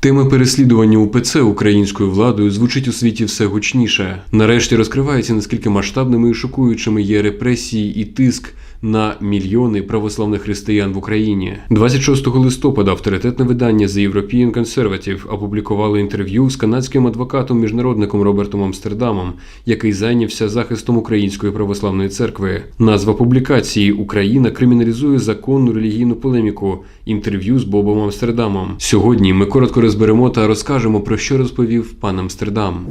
Тема переслідування УПЦ українською владою звучить у світі все гучніше. Нарешті розкривається наскільки масштабними і шокуючими є репресії і тиск на мільйони православних християн в Україні. 26 листопада авторитетне видання The European Conservative опублікувало інтерв'ю з канадським адвокатом міжнародником Робертом Амстердамом, який зайнявся захистом української православної церкви. Назва публікації Україна криміналізує законну релігійну полеміку. Інтерв'ю з Бобом Амстердамом. Сьогодні ми коротко розберемо та розкажемо про що розповів пан Амстердам.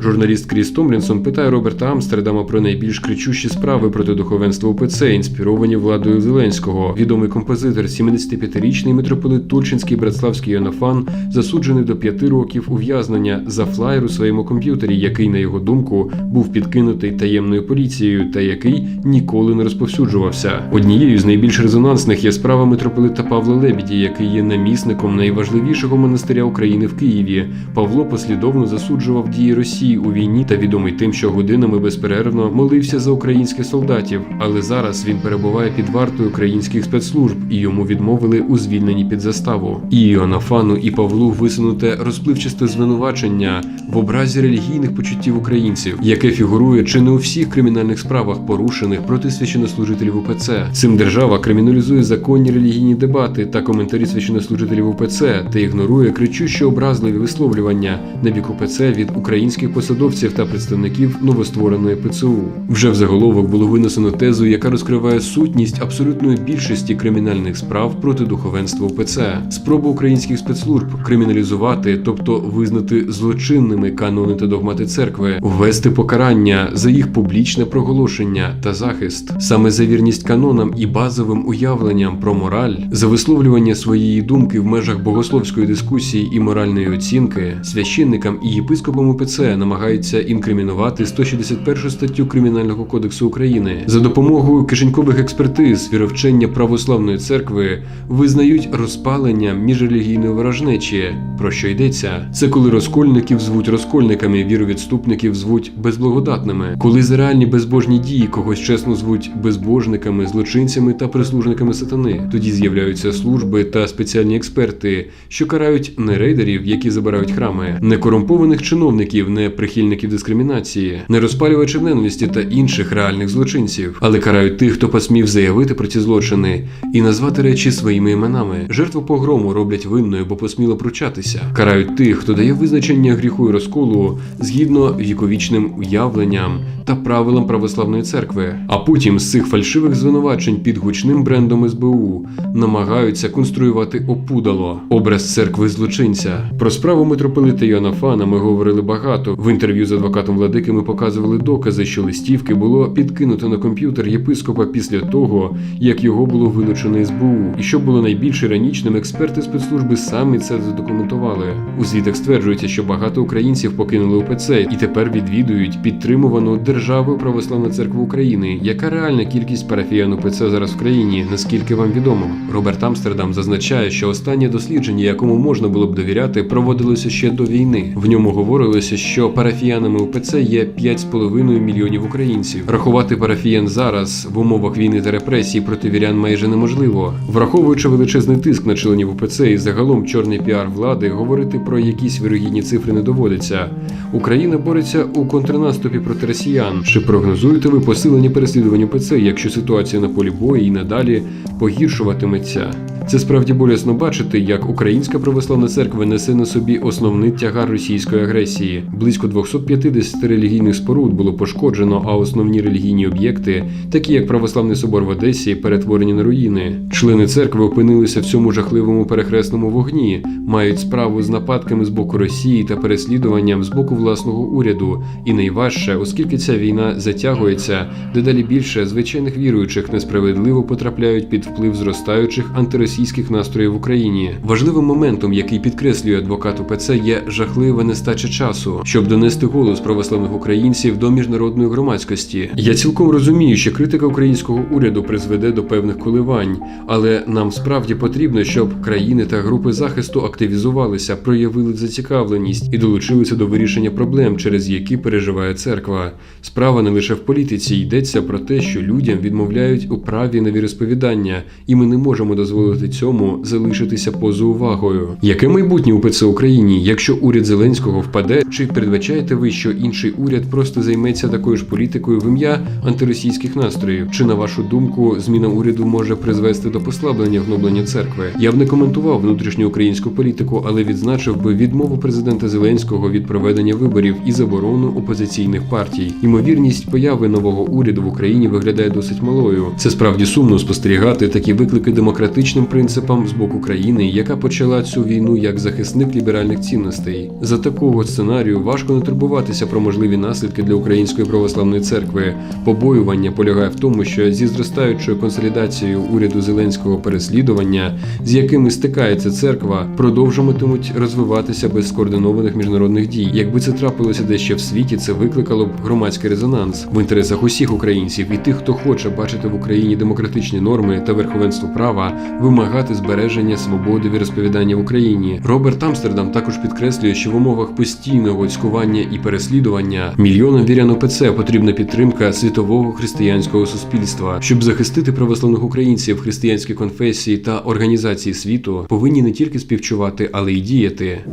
Журналіст Кріс Томлінсон питає Роберта Амстердама про найбільш кричущі справи проти духовенства УПЦ, інспіровані владою Зеленського. Відомий композитор, 75-річний митрополит Тульчинський Братславський Йонафан, засуджений до п'яти років ув'язнення за флаєр у своєму комп'ютері, який, на його думку, був підкинутий таємною поліцією та який ніколи не розповсюджувався. Однією з найбільш резонансних є справа митрополита Павла Лебіді, який є намісником найважливішого монастиря України в Києві. Павло послідовно засуджував дії Росії у війні та відомий тим, що годинами безперервно молився за українських солдатів. Але зараз він перебуває під вартою українських спецслужб і йому відмовили у звільненні під заставу. І Іоаннафану, і Павлу висунуте розпливчасте звинувачення в образі релігійних почуттів українців, яке фігурує чи не у всіх кримінальних справах, порушених проти священнослужителів УПЦ. Цим держава криміналізує законні релігійні дебати та коментарі священнослужителів УПЦ та ігнорує кричуще образливі висловлювання на бік УПЦ від українських посадовців та представників новоствореної ПЦУ. Вже в заголовок було винесено тезу, яка розкриває сутність абсолютної більшості кримінальних справ проти духовенства УПЦ. Спроба українських спецслужб криміналізувати, тобто визнати злочинними канони та догмати церкви, ввести покарання за їх публічне проголошення та захист, саме за вірність канонам і базовим уявленням про мораль, за висловлювання своєї думки в межах богословської дискусії і моральної оцінки, священникам і єпископам УПЦ намагаються інкримінувати 161 статтю Кримінального кодексу України за допомогою кишенькових експертиз віровчення православної церкви визнають розпалення міжрелігійної ворожнечі. Про що йдеться? Це коли розкольників звуть розкольниками, віровідступників звуть безблагодатними, коли за реальні безбожні дії когось чесно звуть безбожниками, злочинцями та прислужниками сатани. Тоді з'являються служби та спеціальні експерти, що карають не рейдерів, які забирають храми, не корумпованих чиновників, не прихильників дискримінації, не розпалювачів ненависті та інших реальних злочинців, але карають тих, хто посмів заявити про ці злочини і назвати речі своїми іменами. Жертву погрому роблять винною, бо посміла пручатися. Карають тих, хто дає визначення гріху і розколу згідно віковічним уявленням та правилам православної церкви. А потім з цих фальшивих звинувачень під гучним брендом СБУ намагаються конструювати опудало, образ церкви злочинця. Про справу митрополита Йоаннафана ми говорили багато. В інтерв'ю з адвокатом Владики ми показували докази, що листівки було підкинуто на комп'ютер єпископа після того, як його було вилучено СБУ. І що було найбільш іронічним, експерти спецслужби самі це задокументували. У звітах стверджується, що багато українців покинули УПЦ і тепер відвідують підтримувану державою Православну церкву України. Яка реальна кількість парафіян УПЦ зараз в країні? Наскільки вам відомо? Роберт Амстердам зазначає, що останнє дослідження, якому можна було б довіряти, проводилося ще до війни. В ньому говорилося, що парафіянами УПЦ є 5,5 мільйонів українців. Рахувати парафіян зараз в умовах війни та репресій проти вірян майже неможливо. Враховуючи величезний тиск на членів УПЦ і загалом чорний піар влади, говорити про якісь вірогідні цифри не доводиться. Україна бореться у контрнаступі проти росіян. Чи прогнозуєте ви посилення переслідувань УПЦ, якщо ситуація на полі бою і надалі погіршуватиметься? Це справді болісно бачити, як Українська православна церква несе на собі основний тягар російської агресії. Близько 250 релігійних споруд було пошкоджено, а основні релігійні об'єкти, такі як православний собор в Одесі, перетворені на руїни. Члени церкви опинилися в цьому жахливому перехресному вогні, мають справу з нападками з боку Росії та переслідуванням з боку власного уряду. І найважче, оскільки ця війна затягується, дедалі більше звичайних віруючих несправедливо потрапляють під вплив зростаючих антиросійських настроїв в Україні. Важливим моментом, який підкреслює адвокат УПЦ, є жахлива нестача часу, щоб донести голос православних українців до міжнародної громадськості. Я цілком розумію, що критика українського уряду призведе до певних коливань, але нам справді потрібно, щоб країни та групи захисту активізувалися, проявили зацікавленість і долучилися до вирішення проблем, через які переживає церква. Справа не лише в політиці йдеться про те, що людям відмовляють у праві на віросповідання, і ми не можемо дозволити дозволити цьому залишитися поза увагою. Яке майбутнє УПЦ Україні, якщо уряд Зеленського впаде, чи передбачаєте ви, що інший уряд просто займеться такою ж політикою в ім'я антиросійських настроїв? Чи на вашу думку зміна уряду може призвести до послаблення гноблення церкви? Я б не коментував внутрішню українську політику, але відзначив би відмову президента Зеленського від проведення виборів і заборону опозиційних партій. Ймовірність появи нового уряду в Україні виглядає досить малою. Це справді сумно спостерігати такі виклики демократичним принципам з боку країни, яка почала цю війну як захисник ліберальних цінностей. За такого сценарію важко не турбуватися про можливі наслідки для української православної церкви. Побоювання полягає в тому, що зі зростаючою консолідацією уряду зеленського переслідування, з якими стикається церква, продовжуватимуть розвиватися без скоординованих міжнародних дій. Якби це трапилося дещо в світі, це викликало б громадський резонанс в інтересах усіх українців і тих, хто хоче бачити в Україні демократичні норми та верховенство права, вимагати збереження свободи віросповідання в Україні. Роберт Амстердам також підкреслює, що в умовах постійного цькування і переслідування мільйонам вірян ОПЦ потрібна підтримка світового християнського суспільства, щоб захистити православних українців, християнські конфесії та організації світу повинні не тільки співчувати, але й діяти.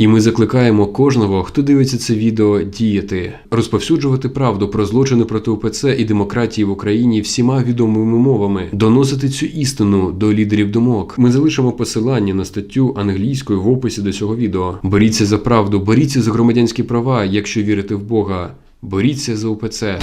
І ми закликаємо кожного, хто дивиться це відео, діяти, розповсюджувати правду про злочини проти УПЦ і демократії в Україні всіма відомими мовами, доносити цю істину до лідерів думок. Ми залишимо посилання на статтю англійською в описі до цього відео. Боріться за правду, боріться за громадянські права, якщо вірите в Бога. Боріться за УПЦ.